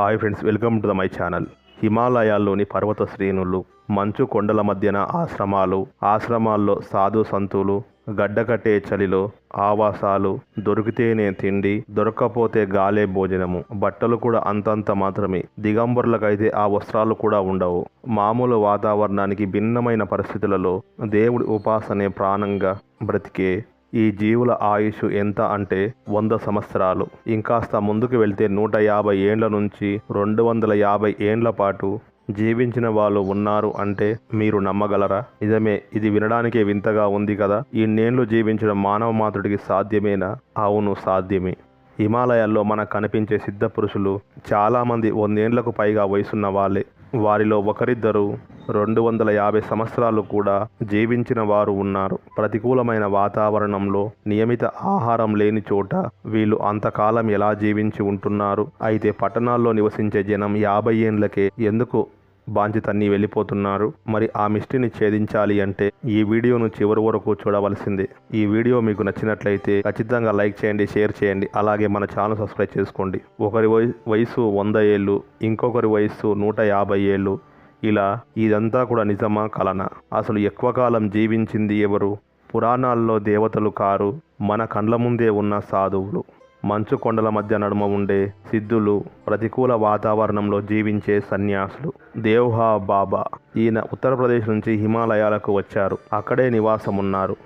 Hi friends welcome to the my channel. హిమాలయాల్లోని పర్వత శ్రేణులు మంచు కొండల మధ్యన ఆశ్రమాలు ఆశ్రమాల్లో సాధు సంతులు గడ్డకట్టే చలిలో ఆవాసాలు దొరికితేనే తిండి దొరక్కపోతే గాలే భోజనము బట్టలు కూడా అంతంత మాత్రమే దిగంబరులకైతే ఆ వస్త్రాలు కూడా ఉండవు. మామూలు వాతావరణానికి భిన్నమైన పరిస్థితులలో దేవుడి ఉపాసనే ప్రాణంగా బ్రతికే ఈ జీవుల ఆయుష్ ఎంత అంటే వంద సంవత్సరాలు. ఇంకాస్త ముందుకు వెళ్తే నూట యాభై ఏండ్ల నుంచి రెండు వందల యాభై ఏండ్ల పాటు జీవించిన వాళ్ళు ఉన్నారు అంటే మీరు నమ్మగలరా? నిజమే ఇది వినడానికే వింతగా ఉంది కదా. ఈ ఇన్నేళ్ళు జీవించడం మానవ మాతృడికి సాధ్యమేనా? అవును సాధ్యమే. హిమాలయాల్లో మనకు కనిపించే సిద్ధ పురుషులు చాలామంది వందేండ్లకు పైగా వయసున్న వాళ్ళే. వారిలో ఒకరిద్దరు రెండు వందల యాభై సంవత్సరాలు కూడా జీవించిన వారు ఉన్నారు. ప్రతికూలమైన వాతావరణంలో నియమిత ఆహారం లేని చోట వీళ్ళు అంతకాలం ఎలా జీవించి ఉంటున్నారు? అయితే పట్టణాల్లో నివసించే జనం యాభై ఏండ్లకే ఎందుకు బాంచి తన్ని వెళ్ళిపోతున్నారు. మరి ఆ మిస్టీని ఛేదించాలి అంటే ఈ వీడియోను చివరి వరకు చూడవలసిందే. ఈ వీడియో మీకు నచ్చినట్లయితే ఖచ్చితంగా లైక్ చేయండి షేర్ చేయండి అలాగే మన ఛానల్ సబ్స్క్రైబ్ చేసుకోండి. ఒకరి వయసు వంద ఏళ్ళు ఇంకొకరి వయస్సు నూట యాభై ఏళ్ళు. ఇలా ఇదంతా కూడా నిజమా కలన? అసలు ఎక్కువ కాలం జీవించింది ఎవరు? పురాణాల్లో దేవతలు కారు మన కండ్ల ముందే ఉన్న సాధువులు. మంచు కొండల మధ్య నడుమ ఉండే సిద్ధులు ప్రతికూల వాతావరణంలో జీవించే సన్యాసులు. దేవ్హా బాబా ఈయన ఉత్తరప్రదేశ్ నుంచి హిమాలయాలకు వచ్చారు. అక్కడే నివాసం ఉన్నారు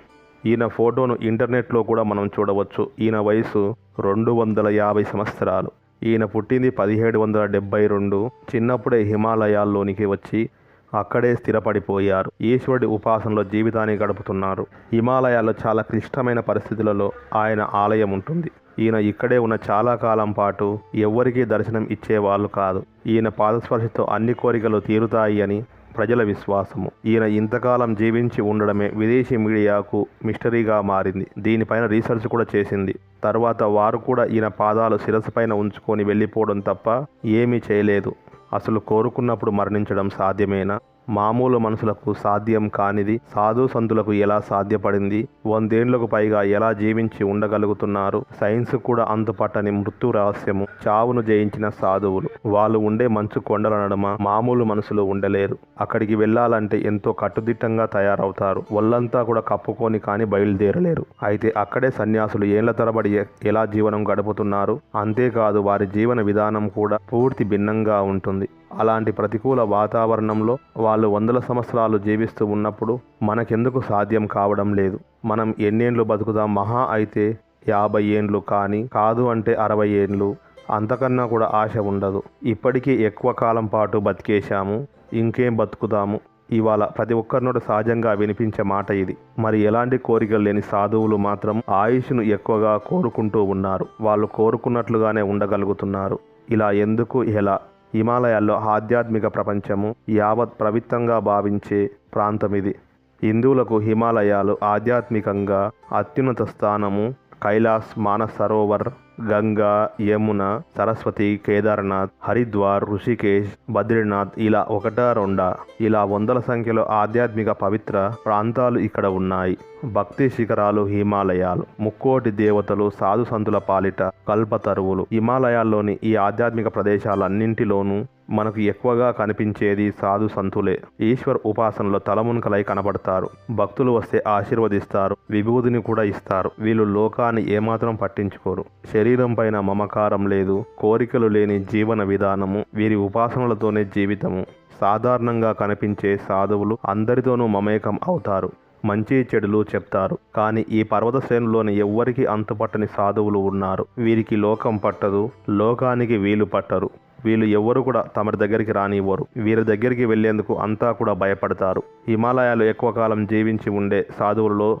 ఈయన ఫోటోను ఇంటర్నెట్లో కూడా మనం చూడవచ్చు. ఈయన వయసు రెండు వందల యాభై సంవత్సరాలు. ఈయన పుట్టింది పదిహేడు వందల డెబ్బై రెండు. చిన్నప్పుడే హిమాలయాల్లోనికి వచ్చి అక్కడే స్థిరపడిపోయారు. ఈశ్వరుడి ఉపాసనలో జీవితాన్ని గడుపుతున్నారు. హిమాలయాల్లో చాలా క్లిష్టమైన పరిస్థితులలో ఆయన ఆలయం ఉంటుంది. ఈయన ఇక్కడే ఉన్న చాలా కాలం పాటు ఎవ్వరికీ దర్శనం ఇచ్చేవాళ్ళు కాదు. ఈయన పాదస్పర్శతో అన్ని కోరికలు తీరుతాయి అని ప్రజల విశ్వాసము. ఈయన ఇంతకాలం జీవించి ఉండడమే విదేశీ మీడియాకు మిస్టరీగా మారింది. దీనిపైన రీసెర్చ్ కూడా చేసింది. తర్వాత వారు కూడా ఈయన పాదాలు శిరస్సు పైన ఉంచుకొని వెళ్ళిపోవడం తప్ప ఏమీ చేయలేదు. అసలు కోరుకున్నప్పుడు మరణించడం సాధ్యమేనా? మామూలు మనుషులకు సాధ్యం కానిది సాధు సంతులకు ఎలా సాధ్యపడింది? వందేండ్లకు పైగా ఎలా జీవించి ఉండగలుగుతున్నారు? సైన్స్ కూడా అంతుపట్టని మృత్యు రహస్యము. చావును జయించిన సాధువులు. వాళ్ళు ఉండే మంచు కొండల నడుమ మామూలు మనుషులు ఉండలేరు. అక్కడికి వెళ్ళాలంటే ఎంతో కట్టుదిట్టంగా తయారవుతారు. ఒళ్ళంతా కూడా కప్పుకొని కానీ బయలుదేరలేరు. అయితే అక్కడే సన్యాసులు ఏళ్ళ తరబడి ఎలా జీవనం గడుపుతున్నారు? అంతేకాదు వారి జీవన విధానం కూడా పూర్తి భిన్నంగా ఉంటుంది. అలాంటి ప్రతికూల వాతావరణంలో వాళ్ళు వందల సంవత్సరాలు జీవిస్తూ ఉన్నప్పుడు మనకెందుకు సాధ్యం కావడం లేదు. మనం ఎన్నేండ్లు బతుకుదాం? మహా అయితే యాభై ఏండ్లు కానీ కాదు అంటే అరవై ఏండ్లు. అంతకన్నా కూడా ఆశ ఉండదు. ఇప్పటికీ ఎక్కువ కాలం పాటు బతికేశాము. ఇంకేం బతుకుదాము? ఇవాళ ప్రతి ఒక్కరినోడు సహజంగా వినిపించే మాట ఇది. మరి ఎలాంటి కోరికలు లేని సాధువులు మాత్రం ఆయుష్ను ఎక్కువగా కోరుకుంటూ ఉన్నారు. వాళ్ళు కోరుకున్నట్లుగానే ఉండగలుగుతున్నారు. ఇలా ఎందుకు? ఎలా? హిమాలయాల్లో ఆధ్యాత్మిక ప్రపంచము యావత్ పవిత్రంగా భావించే ప్రాంతం ఇది హిందువులకు హిమాలయాలు ఆధ్యాత్మికంగా అత్యున్నత స్థానము. కైలాస్ మానసరోవర్ గంగా యమున సరస్వతి కేదార్నాథ్ హరిద్వార్ ఋషికేశ్ బద్రీనాథ్ ఇలా ఒకటా రెండా? ఇలా వందల సంఖ్యలో ఆధ్యాత్మిక పవిత్ర ప్రాంతాలు ఇక్కడ ఉన్నాయి. భక్తి శిఖరాలు హిమాలయాలు ముక్కోటి దేవతలు సాధు సంతుల పాలిట కల్పతరువులు. హిమాలయాల్లోని ఈ ఆధ్యాత్మిక ప్రదేశాలన్నింటిలోనూ మనకు ఎక్కువగా కనిపించేది సాధు సంతులే. ఈశ్వర్ ఉపాసనలో తలమునకలై కనబడతారు. భక్తులు వస్తే ఆశీర్వదిస్తారు. విభూతిని కూడా ఇస్తారు. వీళ్ళు లోకాన్ని ఏమాత్రం పట్టించుకోరు. శరీరం పైన మమకారం లేదు కోరికలు లేని జీవన విధానము వీరి ఉపాసనలతోనే జీవితము. సాధారణంగా కనిపించే సాధువులు అందరితోనూ మమేకం అవుతారు మంచి చెడులు చెప్తారు. కానీ ఈ పర్వత శ్రేణులోని ఎవ్వరికి అంతుపట్టని సాధువులు ఉన్నారు. వీరికి లోకం పట్టదు లోకానికి వీలు పట్టరు. వీళ్ళు ఎవ్వరు కూడా తమ దగ్గరికి రానివ్వరు. వీరి దగ్గరికి వెళ్ళేందుకు అంతా కూడా భయపడతారు. హిమాలయాలు ఎక్కువ కాలం జీవించి ఉండే సాధువులలో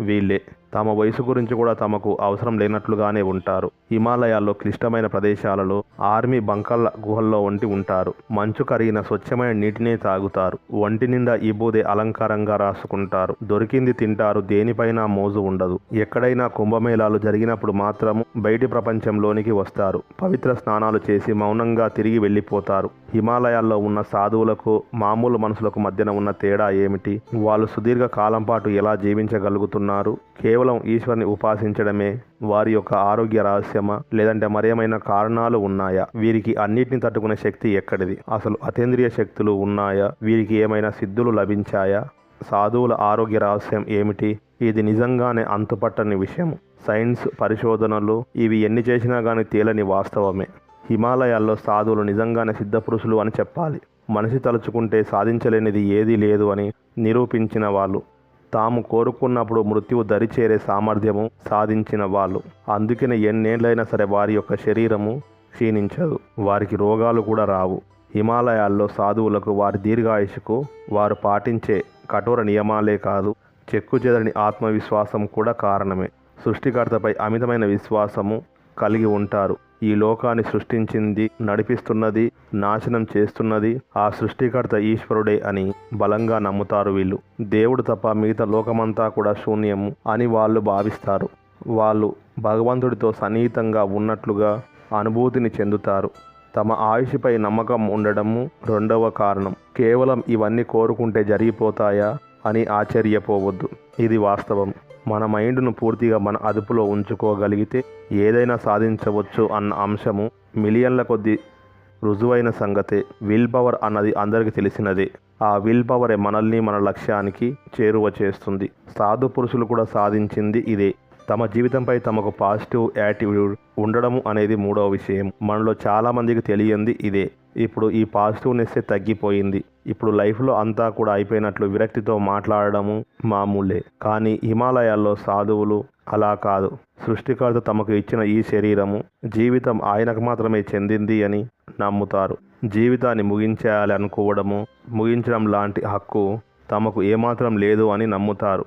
వీళ్ళే. తమ వయసు గురించి కూడా తమకు అవసరం లేనట్లుగానే ఉంటారు. హిమాలయాల్లో క్లిష్టమైన ప్రదేశాలలో ఆర్మీ బంకల్ల గుహల్లో వంటి ఉంటారు. మంచు కరిగిన స్వచ్ఛమైన నీటినే తాగుతారు. ఒంటి నిండా ఇబూదే అలంకారంగా రాసుకుంటారు. దొరికింది తింటారు. దేనిపైన మోజు ఉండదు. ఎక్కడైనా కుంభమేళాలు జరిగినప్పుడు మాత్రము బయటి ప్రపంచంలోనికి వస్తారు. పవిత్ర స్నానాలు చేసి మౌనంగా తిరిగి వెళ్ళిపోతారు. హిమాలయాల్లో ఉన్న సాధువులకు మామూలు మనుషులకు మధ్యన ఉన్న తేడా ఏమిటి? వాళ్ళు సుదీర్ఘ కాలం పాటు ఎలా జీవించగలుగుతున్నారు? కేవలం కేవలం ఈశ్వరుని ఉపాసించడమే వారి యొక్క ఆరోగ్య రహస్యమా? లేదంటే మరేమైనా కారణాలు ఉన్నాయా? వీరికి అన్నిటిని తట్టుకునే శక్తి ఎక్కడిది? అసలు అతేంద్రియ శక్తులు ఉన్నాయా? వీరికి ఏమైనా సిద్ధులు లభించాయా? సాధువుల ఆరోగ్య రహస్యం ఏమిటి? ఇది నిజంగానే అంతుపట్టని విషయం సైన్స్ పరిశోధనలు ఇవి ఎన్ని చేసినా కానీ తేలని వాస్తవమే. హిమాలయాల్లో సాధువులు నిజంగానే సిద్ధపురుషులు అని చెప్పాలి. మనిషి తలుచుకుంటే సాధించలేనిది ఏదీ లేదు అని నిరూపించిన వాళ్ళు. తాము కోరుకున్నప్పుడు మృత్యువు దరిచేరే సామర్థ్యము సాధించిన వాళ్ళు. అందుకనే ఎన్నేళ్ళైనా సరే వారి యొక్క శరీరము క్షీణించదు. వారికి రోగాలు కూడా రావు. హిమాలయాల్లో సాధువులకు వారి దీర్ఘాయుషుకు వారు పాటించే కఠోర నియమాలే కాదు. చెక్కు చెదరని ఆత్మవిశ్వాసం కూడా కారణమే. సృష్టికర్తపై అమితమైన విశ్వాసము కలిగి ఉంటారు. ఈ లోకాన్ని సృష్టించింది నడిపిస్తున్నది నాశనం చేస్తున్నది ఆ సృష్టికర్త ఈశ్వరుడే అని బలంగా నమ్ముతారు వీళ్ళు. దేవుడు తప్ప మిగతా లోకమంతా కూడా శూన్యము అని వాళ్ళు భావిస్తారు. వాళ్ళు భగవంతుడితో సన్నిహితంగా ఉన్నట్లుగా అనుభూతిని చెందుతారు. తమ ఆయుష్పై నమ్మకం ఉండడము రెండవ కారణం. కేవలం ఇవన్నీ కోరుకుంటే జరిగిపోతాయా అని ఆశ్చర్యపోవద్దు. ఇది వాస్తవం. మన మైండ్ను పూర్తిగా మన అదుపులో ఉంచుకోగలిగితే ఏదైనా సాధించవచ్చు అన్న అంశము మిలియన్ల కొద్ది రుజువైన సంగతే. విల్ పవర్ అన్నది అందరికీ తెలిసినదే. ఆ విల్ పవరే మనల్ని మన లక్ష్యానికి చేరువ చేస్తుంది. సాధు పురుషులు కూడా సాధించింది ఇదే. తమ జీవితంపై తమకు పాజిటివ్ యాటిట్యూడ్ ఉండడము అనేది మూడవ విషయం. మనలో చాలామందికి తెలియంది ఇదే. ఇప్పుడు ఈ పాజిటివ్నెస్సే తగ్గిపోయింది. ఇప్పుడు లైఫ్లో అంతా కూడా అయిపోయినట్లు విరక్తితో మాట్లాడడము మామూలే. కానీ హిమాలయాల్లో సాధువులు అలా కాదు. సృష్టికర్త తమకు ఇచ్చిన ఈ శరీరము జీవితం ఆయనకు మాత్రమే చెందింది అని నమ్ముతారు. జీవితాన్ని ముగించేయాలి అనుకోవడము ముగించడం లాంటి హక్కు తమకు ఏమాత్రం లేదు అని నమ్ముతారు.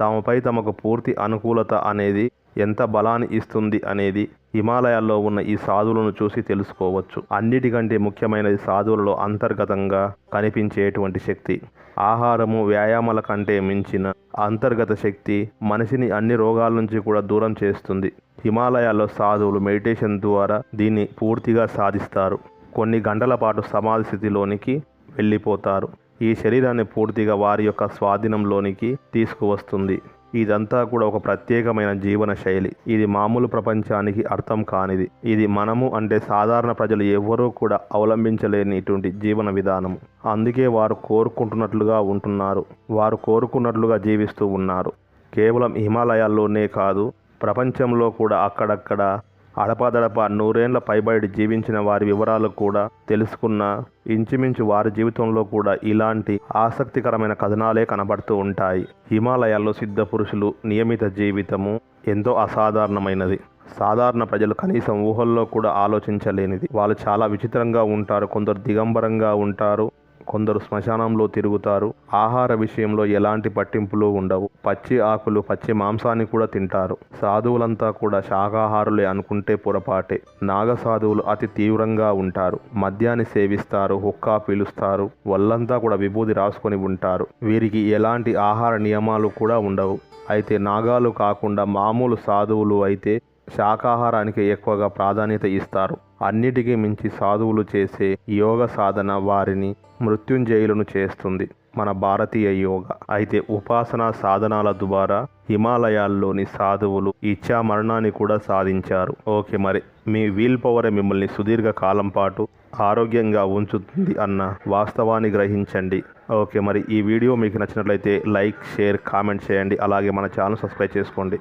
తమపై తమకు పూర్తి అనుకూలత అనేది ఎంత బలాన్ని ఇస్తుంది అనేది హిమాలయాల్లో ఉన్న ఈ సాధువులను చూసి తెలుసుకోవచ్చు. అన్నిటికంటే ముఖ్యమైనది సాధువులలో అంతర్గతంగా కనిపించేటువంటి శక్తి. ఆహారము వ్యాయామాల కంటే మించిన అంతర్గత శక్తి మనిషిని అన్ని రోగాల నుంచి కూడా దూరం చేస్తుంది. హిమాలయాల్లో సాధువులు మెడిటేషన్ ద్వారా దీన్ని పూర్తిగా సాధిస్తారు. కొన్ని గంటల పాటు సమాధి స్థితిలోనికి వెళ్ళిపోతారు. ఈ శరీరాన్ని పూర్తిగా వారి యొక్క స్వాధీనంలోనికి తీసుకువస్తుంది. ఇదంతా కూడా ఒక ప్రత్యేకమైన జీవన శైలి. ఇది మామూలు ప్రపంచానికి అర్థం కానిది. ఇది మనము అంటే సాధారణ ప్రజలు ఎవ్వరూ కూడా అవలంబించలేని ఇటువంటి జీవన విధానం అందుకే వారు కోరుకుంటున్నట్లుగా ఉంటున్నారు. వారు కోరుకున్నట్లుగా జీవిస్తూ ఉన్నారు. కేవలం హిమాలయాల్లోనే కాదు ప్రపంచంలో కూడా అక్కడక్కడ అడపాదడప నూరేండ్ల పైబడి జీవించిన వారి వివరాలు కూడా తెలుసుకున్న ఇంచుమించు వారి జీవితంలో కూడా ఇలాంటి ఆసక్తికరమైన కథనాలే కనబడుతూ ఉంటాయి. హిమాలయాల్లో సిద్ధ పురుషులు నియమిత జీవితము ఎంతో అసాధారణమైనది. సాధారణ ప్రజలు కనీసం ఊహల్లో కూడా ఆలోచించలేనిది. వాళ్ళు చాలా విచిత్రంగా ఉంటారు కొందరు దిగంబరంగా ఉంటారు కొందరు శ్మశానంలో తిరుగుతారు. ఆహార విషయంలో ఎలాంటి పట్టింపులు ఉండవు. పచ్చి ఆకులు పచ్చి మాంసాన్ని కూడా తింటారు. సాధువులంతా కూడా శాకాహారులే అనుకుంటే పొరపాటే. నాగ సాధువులు అతి తీవ్రంగా ఉంటారు. మద్యాన్ని సేవిస్తారు హుక్కా పీలుస్తారు. వల్లంతా కూడా విభూది రాసుకొని ఉంటారు. వీరికి ఎలాంటి ఆహార నియమాలు కూడా ఉండవు. అయితే నాగాలు కాకుండా మామూలు సాధువులు అయితే శాకాహారానికి ఎక్కువగా ప్రాధాన్యత ఇస్తారు. అన్నిటికీ మించి సాధువులు చేసే యోగ సాధన వారిని మృత్యుంజయులను చేస్తుంది. మన భారతీయ యోగ. అయితే ఉపాసనా సాధనాల ద్వారా హిమాలయాల్లోని సాధువులు ఇచ్చా మరణాన్ని కూడా సాధించారు. ఓకే మరి మీ వీల్ పవరే మిమ్మల్ని సుదీర్ఘ కాలం పాటు ఆరోగ్యంగా ఉంచుతుంది అన్న వాస్తవాన్ని గ్రహించండి. ఓకే మరి ఈ వీడియో మీకు నచ్చినట్లయితే లైక్ షేర్ కామెంట్ చేయండి. అలాగే మన ఛానల్ సబ్స్క్రైబ్ చేసుకోండి.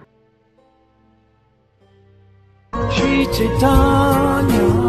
一起荡。